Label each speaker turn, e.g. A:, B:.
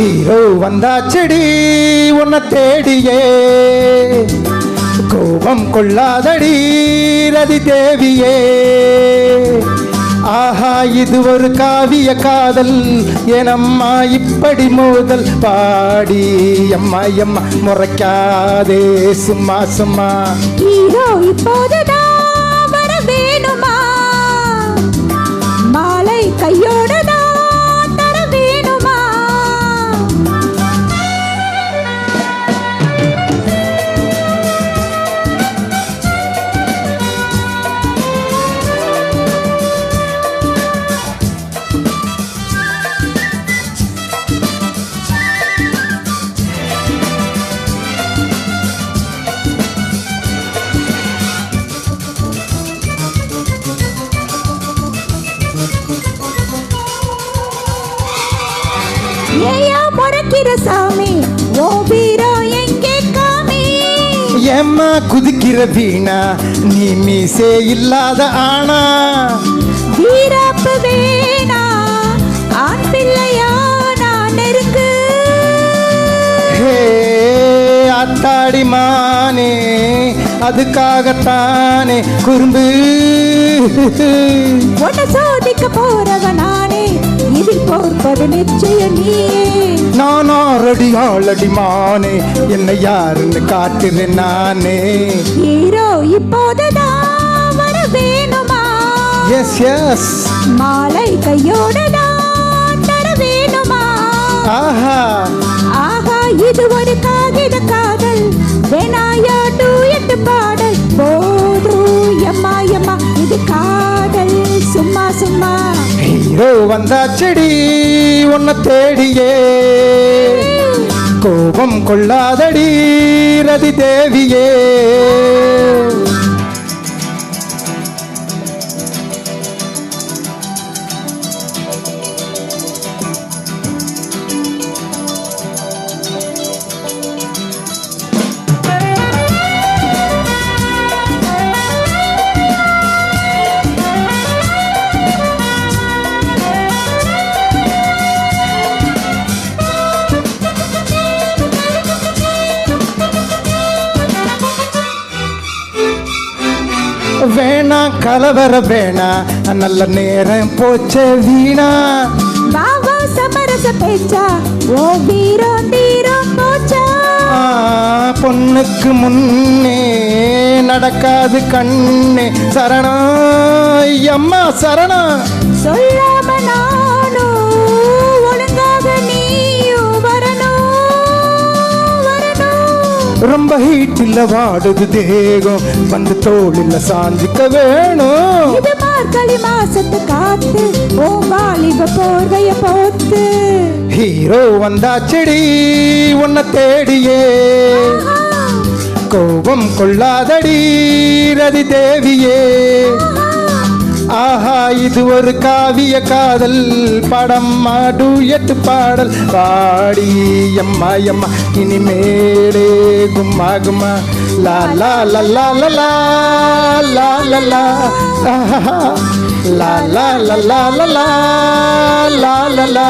A: Hero வந்தாச்சடி உன்னை தேடியே. கோபம் கொள்ளாதடி ரதி தேவியே. ஆஹா இது ஒரு காவிய காதல். ஏனம்மா இப்படி மோதல். பாடி அம்மா அம்மா முறைக்காதே சும்மா சும்மா.
B: ஹீரோ இப்போதுதான் ஏயா முறைக்கிற சாமி? ஓ வீரோ எங்கே காமி?
A: ஏம்மா குதிக்கிற வீணா? நீ மீசே இல்லாத ஆனா
B: வீராப்பு வேணா ஆண் பிள்ளையா நான் நெருக்கு.
A: ஹே அத்தாடி மானே அதுக்காகத்தானே குறும்பு.
B: உன்னை சோதிக்க போறவ நானே. இதில் போர்ப்பது நிச்சயம் நீயே.
A: நான் ஆறடி ஆளடி மானே என்னை யாருன்னு காட்டுறேன் நானே.
B: ஹீரோ இப்போதுதான் வர வேணுமா
A: எஸ் எஸ்
B: மாலை கையோடு தான் தர வேணுமா
A: ஆஹா. ஹீரோ வந்தாச்சடி உன்னை தேடியே. கோபம் கொள்ளாதடி ரதி தேவியே. வேணா கலவர வேணா. நல்ல நேரம் போச்சே வீணா.
B: வாவா சமரச பேச்சா. ஓ வீரம் தீரம் போச்சா
A: பொண்ணுக்கு முன்னே நடக்காது கண்ணே. சரணம் அம்மா சரணம்
B: சொல்லாம
A: ரொம்ப ஹீட்டில் வாடுது தேகம். வந்து தோளில் சாஞ்சிக்க வேணும்.
B: இது மார்கழி மாசத்து காத்து ஓ வாலிப போர்வைய போத்து.
A: ஹீரோ வந்தாச்செடி உன்னை தேடியே. கோபம் கொள்ளாதடி ரதி தேவியே. இது ஒரு காவிய காதல் படம் மாடு எட்டு பாடல் பாடி அம்மா எம்மா இனிமேலே கும்மா கும்மா லா லா லா லா லா லா லா லா லா ஆஹா. லா லா லா லா லா லா லா லா